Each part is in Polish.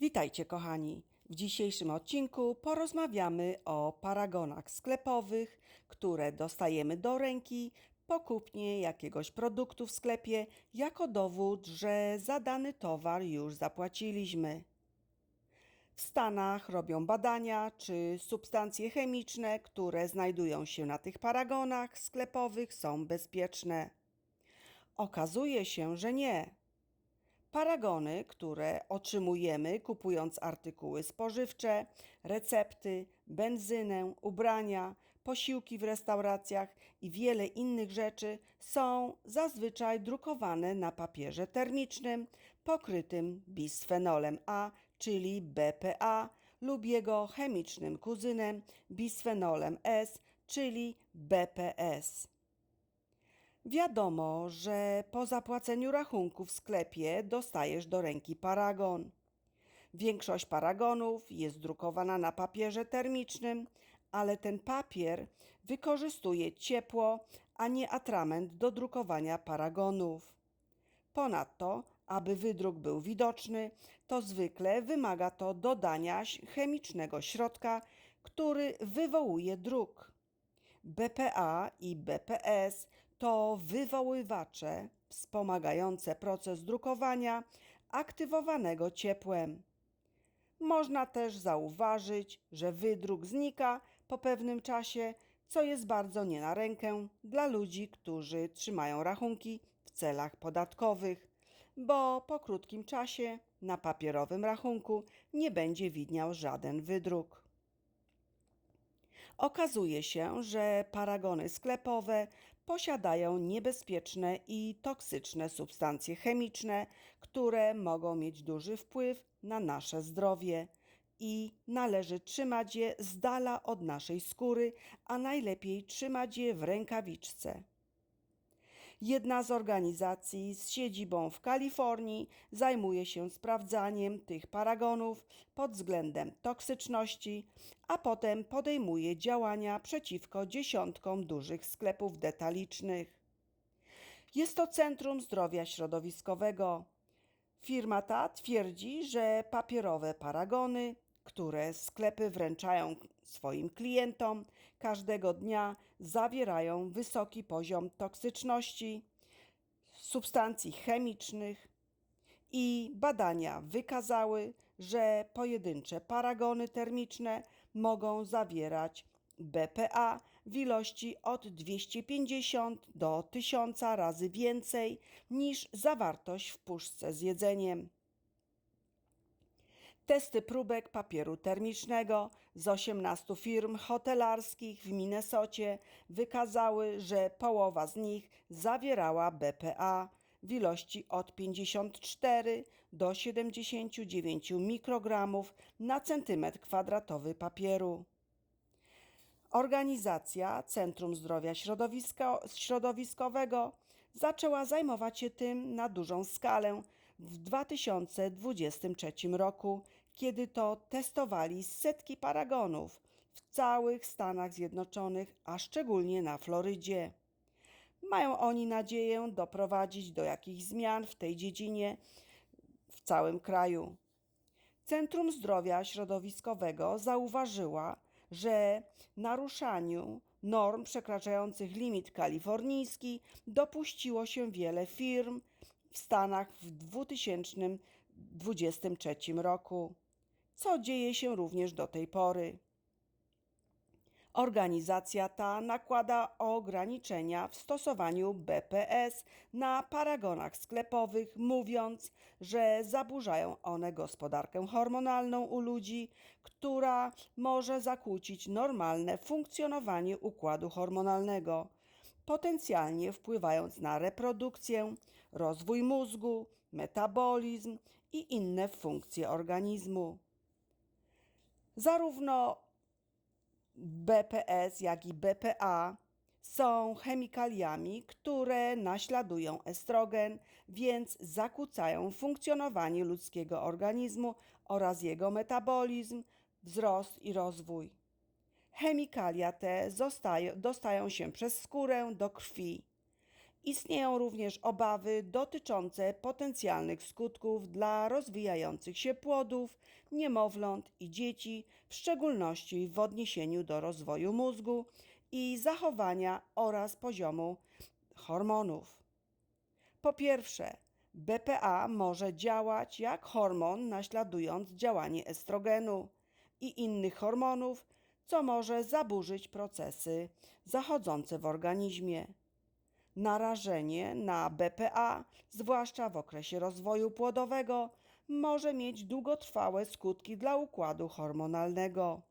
Witajcie, kochani. W dzisiejszym odcinku porozmawiamy o paragonach sklepowych, które dostajemy do ręki po kupnie jakiegoś produktu w sklepie jako dowód, że za dany towar już zapłaciliśmy. W Stanach robią badania, czy substancje chemiczne, które znajdują się na tych paragonach sklepowych, są bezpieczne. Okazuje się, że nie. Paragony, które otrzymujemy kupując artykuły spożywcze, recepty, benzynę, ubrania, posiłki w restauracjach i wiele innych rzeczy, są zazwyczaj drukowane na papierze termicznym pokrytym bisfenolem A, czyli BPA, lub jego chemicznym kuzynem bisfenolem S, czyli BPS. Wiadomo, że po zapłaceniu rachunku w sklepie dostajesz do ręki paragon. Większość paragonów jest drukowana na papierze termicznym, ale ten papier wykorzystuje ciepło, a nie atrament do drukowania paragonów. Ponadto, aby wydruk był widoczny, to zwykle wymaga to dodania chemicznego środka, który wywołuje druk. BPA i BPS to wywoływacze wspomagające proces drukowania aktywowanego ciepłem. Można też zauważyć, że wydruk znika po pewnym czasie, co jest bardzo nie na rękę dla ludzi, którzy trzymają rachunki w celach podatkowych, bo po krótkim czasie na papierowym rachunku nie będzie widniał żaden wydruk. Okazuje się, że paragony sklepowe posiadają niebezpieczne i toksyczne substancje chemiczne, które mogą mieć duży wpływ na nasze zdrowie i należy trzymać je z dala od naszej skóry, a najlepiej trzymać je w rękawiczce. Jedna z organizacji z siedzibą w Kalifornii zajmuje się sprawdzaniem tych paragonów pod względem toksyczności, a potem podejmuje działania przeciwko dziesiątkom dużych sklepów detalicznych. Jest to Centrum Zdrowia Środowiskowego. Firma ta twierdzi, że papierowe paragony które sklepy wręczają swoim klientom, każdego dnia zawierają wysoki poziom toksyczności, substancji chemicznych i badania wykazały, że pojedyncze paragony termiczne mogą zawierać BPA w ilości od 250 do 1000 razy więcej niż zawartość w puszce z jedzeniem. Testy próbek papieru termicznego z 18 firm hotelarskich w Minnesocie wykazały, że połowa z nich zawierała BPA w ilości od 54 do 79 mikrogramów na centymetr kwadratowy papieru. Organizacja Centrum Zdrowia Środowiskowego zaczęła zajmować się tym na dużą skalę w 2023 roku, kiedy to testowali setki paragonów w całych Stanach Zjednoczonych, a szczególnie na Florydzie. Mają oni nadzieję doprowadzić do jakichś zmian w tej dziedzinie w całym kraju. Centrum Zdrowia Środowiskowego zauważyła, że naruszaniu norm przekraczających limit kalifornijski dopuściło się wiele firm w Stanach w 2023 roku, co dzieje się również do tej pory. Organizacja ta nakłada ograniczenia w stosowaniu BPS na paragonach sklepowych, mówiąc, że zaburzają one gospodarkę hormonalną u ludzi, która może zakłócić normalne funkcjonowanie układu hormonalnego, potencjalnie wpływając na reprodukcję, rozwój mózgu, metabolizm i inne funkcje organizmu. Zarówno BPS, jak i BPA są chemikaliami, które naśladują estrogen, więc zakłócają funkcjonowanie ludzkiego organizmu oraz jego metabolizm, wzrost i rozwój. Chemikalia te zostają, dostają się przez skórę do krwi Istnieją również obawy dotyczące potencjalnych skutków dla rozwijających się płodów, niemowląt i dzieci, w szczególności w odniesieniu do rozwoju mózgu i zachowania oraz poziomu hormonów. Po pierwsze, BPA może działać jak hormon, naśladując działanie estrogenu i innych hormonów, co może zaburzyć procesy zachodzące w organizmie. Narażenie na BPA, zwłaszcza w okresie rozwoju płodowego, może mieć długotrwałe skutki dla układu hormonalnego.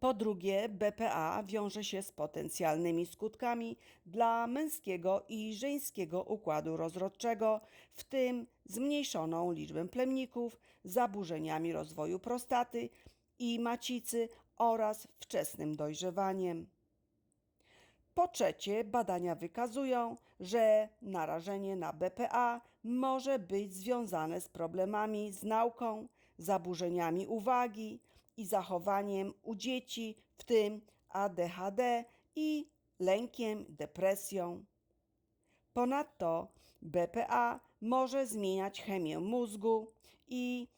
Po drugie, BPA wiąże się z potencjalnymi skutkami dla męskiego i żeńskiego układu rozrodczego, w tym zmniejszoną liczbą plemników, zaburzeniami rozwoju prostaty i macicy oraz wczesnym dojrzewaniem. Po trzecie, badania wykazują, że narażenie na BPA może być związane z problemami z nauką, zaburzeniami uwagi i zachowaniem u dzieci, w tym ADHD i lękiem, depresją. Ponadto BPA może zmieniać chemię mózgu i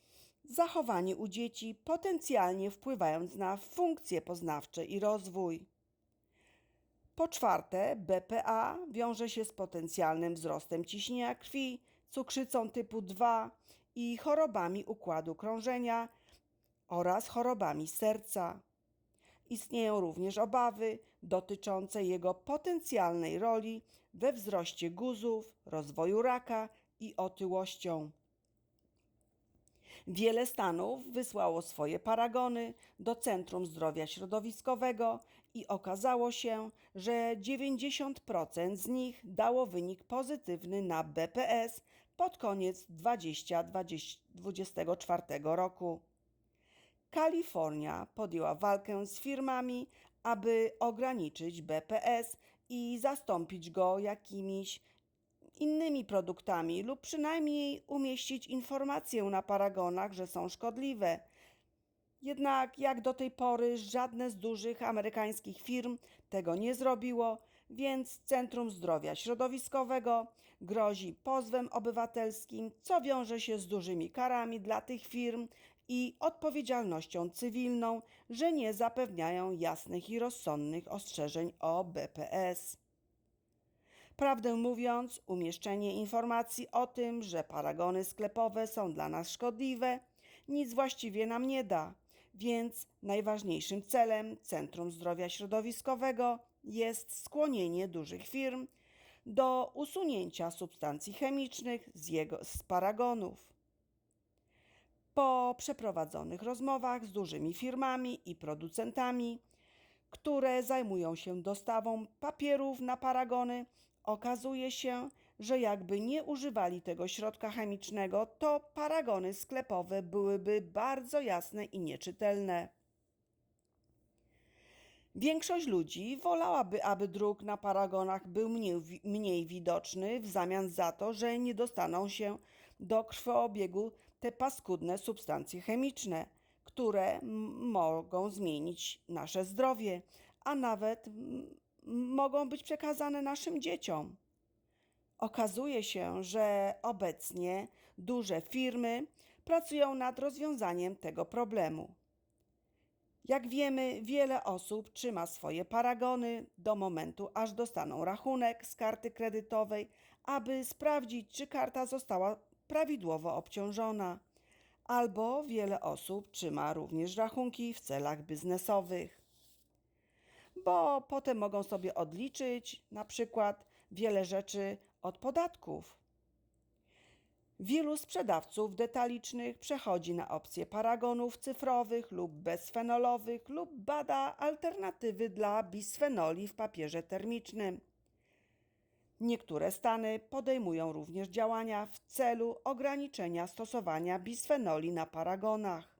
zachowanie u dzieci, potencjalnie wpływając na funkcje poznawcze i rozwój. Po czwarte, BPA wiąże się z potencjalnym wzrostem ciśnienia krwi, cukrzycą typu 2 i chorobami układu krążenia oraz chorobami serca. Istnieją również obawy dotyczące jego potencjalnej roli we wzroście guzów, rozwoju raka i otyłością. Wiele stanów wysłało swoje paragony do Centrum Zdrowia Środowiskowego i okazało się, że 90% z nich dało wynik pozytywny na BPS pod koniec 2024 roku. Kalifornia podjęła walkę z firmami, aby ograniczyć BPS i zastąpić go jakimiś innymi produktami lub przynajmniej umieścić informację na paragonach, że są szkodliwe. Jednak jak do tej pory żadne z dużych amerykańskich firm tego nie zrobiło, więc Centrum Zdrowia Środowiskowego grozi pozwem obywatelskim, co wiąże się z dużymi karami dla tych firm i odpowiedzialnością cywilną, że nie zapewniają jasnych i rozsądnych ostrzeżeń o BPS. Prawdę mówiąc, umieszczenie informacji o tym, że paragony sklepowe są dla nas szkodliwe, nic właściwie nam nie da, więc najważniejszym celem Centrum Zdrowia Środowiskowego jest skłonienie dużych firm do usunięcia substancji chemicznych z, jego, z paragonów. Po przeprowadzonych rozmowach z dużymi firmami i producentami, które zajmują się dostawą papierów na paragony, okazuje się, że jakby nie używali tego środka chemicznego, to paragony sklepowe byłyby bardzo jasne i nieczytelne. Większość ludzi wolałaby, aby druk na paragonach był mniej, mniej widoczny, w zamian za to, że nie dostaną się do krwiobiegu te paskudne substancje chemiczne, które mogą zmienić nasze zdrowie, a nawet mogą być przekazane naszym dzieciom. Okazuje się, że obecnie duże firmy pracują nad rozwiązaniem tego problemu. Jak wiemy, wiele osób trzyma swoje paragony do momentu, aż dostaną rachunek z karty kredytowej, aby sprawdzić, czy karta została prawidłowo obciążona. Albo wiele osób trzyma również rachunki w celach biznesowych bo potem mogą sobie odliczyć na przykład wiele rzeczy od podatków. Wielu sprzedawców detalicznych przechodzi na opcje paragonów cyfrowych lub bezfenolowych lub bada alternatywy dla bisfenoli w papierze termicznym. Niektóre stany podejmują również działania w celu ograniczenia stosowania bisfenoli na paragonach.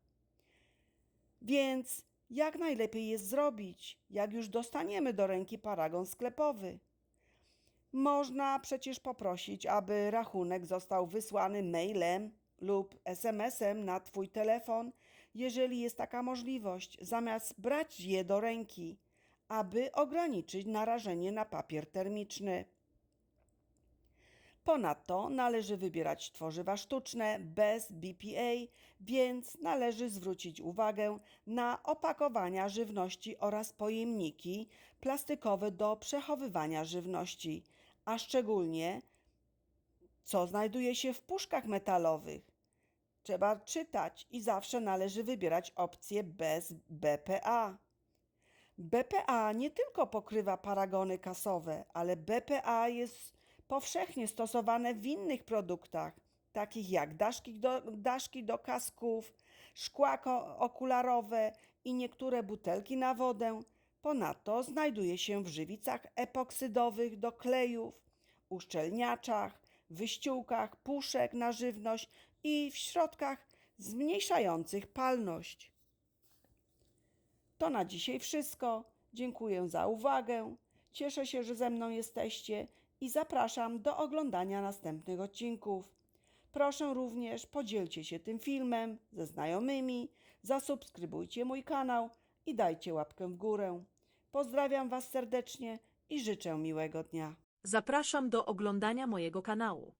Więc jak najlepiej jest zrobić, jak już dostaniemy do ręki paragon sklepowy. Można przecież poprosić, aby rachunek został wysłany mailem lub SMS-em na Twój telefon, jeżeli jest taka możliwość, zamiast brać je do ręki, aby ograniczyć narażenie na papier termiczny. Ponadto należy wybierać tworzywa sztuczne bez BPA, więc należy zwrócić uwagę na opakowania żywności oraz pojemniki plastikowe do przechowywania żywności, a szczególnie co znajduje się w puszkach metalowych. Trzeba czytać i zawsze należy wybierać opcję bez BPA. BPA nie tylko pokrywa paragony kasowe, ale BPA jest powszechnie stosowane w innych produktach, takich jak daszki do, daszki do kasków, szkła okularowe i niektóre butelki na wodę. Ponadto znajduje się w żywicach epoksydowych do klejów, uszczelniaczach, wyściółkach, puszek na żywność i w środkach zmniejszających palność. To na dzisiaj wszystko. Dziękuję za uwagę. Cieszę się, że ze mną jesteście i zapraszam do oglądania następnych odcinków. Proszę również podzielcie się tym filmem ze znajomymi, zasubskrybujcie mój kanał i dajcie łapkę w górę. Pozdrawiam Was serdecznie i życzę miłego dnia. Zapraszam do oglądania mojego kanału.